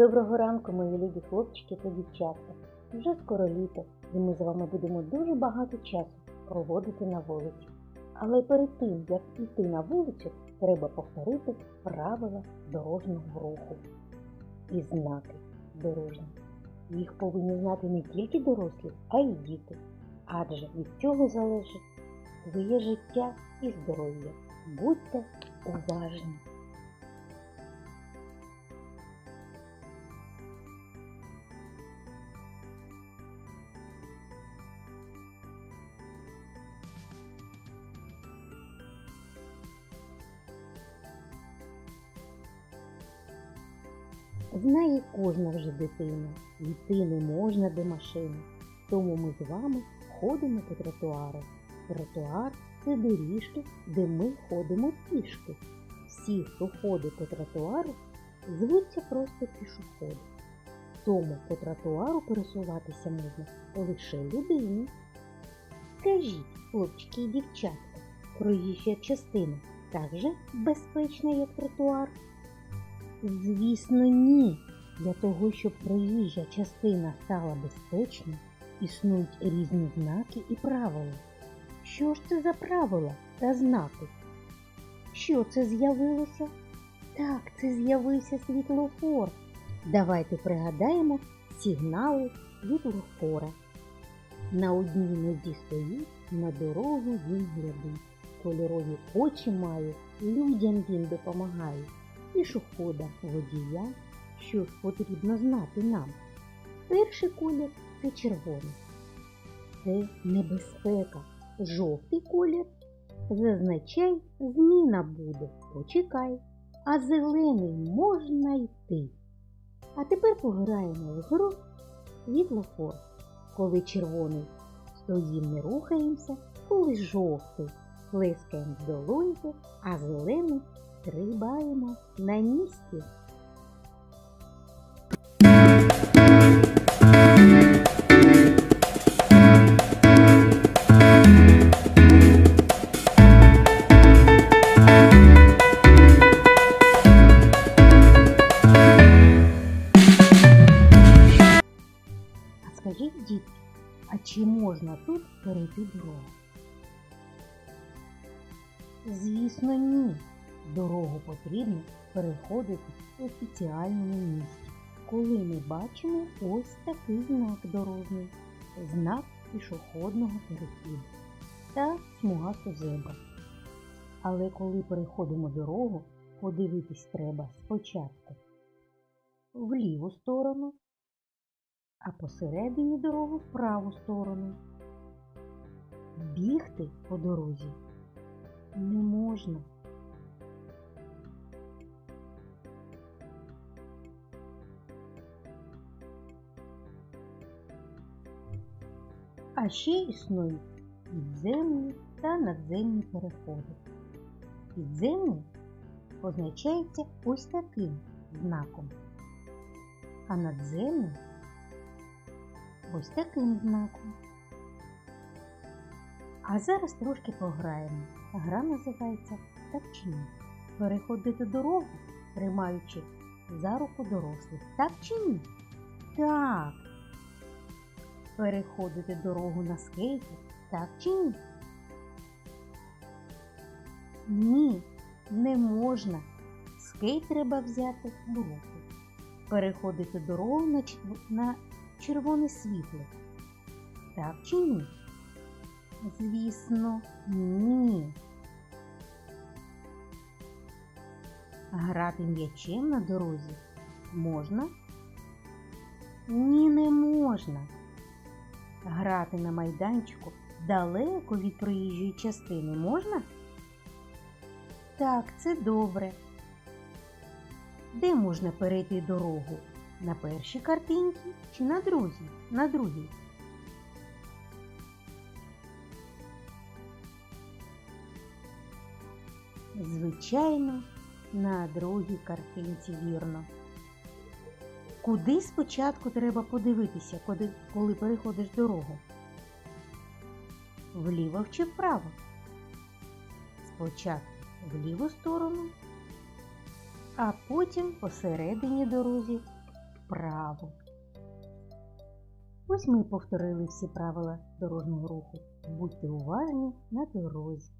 Доброго ранку, мої любі хлопчики та дівчатка. Вже скоро літо, і ми з вами будемо дуже багато часу проводити на вулиці. Але перед тим, як йти на вулицю, треба повторити правила дорожнього руху і знаки дорожні. Їх повинні знати не тільки дорослі, а й діти. Адже від цього залежить твоє життя і здоров'я. Будьте уважні! Знає кожна вже дитина, йти не можна до машини. Тому ми з вами ходимо по тротуару. Тротуар це доріжки, де ми ходимо пішки. Всі, хто ходить по тротуару, звуться просто пішоходи. Тому по тротуару пересуватися можна лише людині. Скажіть, хлопчики і дівчатка, проїжджа частина так же безпечна, як тротуар? Звісно, ні. Для того, щоб проїжджа частина стала безпечною, існують різні знаки і правила. Що ж це за правила та знаки? Що це з'явилося? Так, це з'явився світлофор. Давайте пригадаємо сигнали світлофора. На одній нозі стоїть, на дорогу він глядить. Кольорові очі має, людям він допомагає пішохода, водія, що потрібно знати нам. Перший колір це червоний. Це небезпека. Жовтий колір зазначай зміна буде. Почекай. А зелений можна йти. А тепер пограємо в гру світлофор. Коли червоний стоїм не рухаємося, коли жовтий плескаємо з долоньки, а зелений стрибаємо на місці. А скажіть, дітки, а чи можна тут перейти дорогу? Звісно, ні. Дорогу потрібно переходити в спеціальному місці, коли ми бачимо ось такий знак дорожній, знак пішохідного переходу та смугасту зебра. Але коли переходимо дорогу, подивитись треба спочатку в ліву сторону, а посередині дороги в праву сторону. Бігти по дорозі не можна. А ще існують підземні та надземні переходи. Підземні позначається ось таким знаком, а надземні ось таким знаком. А зараз трошки пограємо. Гра називається так чи ні. Переходити дорогу, тримаючи за руку дорослих. Так чи ні? Так. Переходити дорогу на скейті, так чи ні? Ні, не можна. Скейт треба взяти в руку. Переходити дорогу на, на червоне світло. Так чи ні? Звісно, ні. Грати м'ячем на дорозі можна? Ні, не можна. Грати на майданчику далеко від проїжджої частини можна? Так, це добре. Де можна перейти дорогу? На першій картинці чи на другій? На другій. Звичайно, на другій картинці вірно. Куди спочатку треба подивитися, коли, переходиш дорогу? Вліво чи вправо? Спочатку в ліву сторону, а потім посередині дорозі вправо. Ось ми повторили всі правила дорожнього руху. Будьте уважні на дорозі.